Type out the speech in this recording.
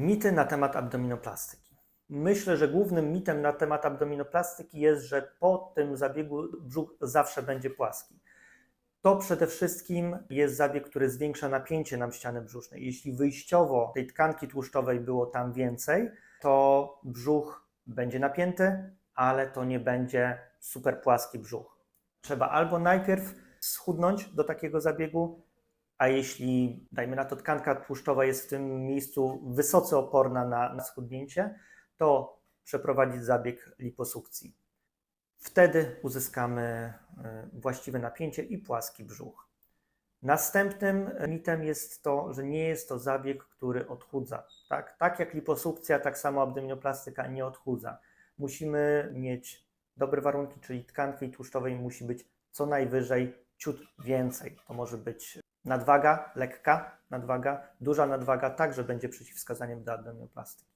Mity na temat abdominoplastyki. Myślę, że głównym mitem na temat abdominoplastyki jest, że po tym zabiegu brzuch zawsze będzie płaski. To przede wszystkim jest zabieg, który zwiększa napięcie na ściany brzusznej. Jeśli wyjściowo tej tkanki tłuszczowej było tam więcej, to brzuch będzie napięty, ale to nie będzie super płaski brzuch. Trzeba albo najpierw schudnąć do takiego zabiegu, a jeśli, dajmy na to, tkanka tłuszczowa jest w tym miejscu wysoce oporna na, na schudnięcie, to przeprowadzić zabieg liposukcji. Wtedy uzyskamy y, właściwe napięcie i płaski brzuch. Następnym mitem jest to, że nie jest to zabieg, który odchudza. Tak, tak jak liposukcja, tak samo abdominoplastyka nie odchudza. Musimy mieć dobre warunki, czyli tkanki tłuszczowej musi być co najwyżej ciut więcej. To może być nadwaga, lekka nadwaga, duża nadwaga, także będzie przeciwwskazaniem do abdominoplastyki.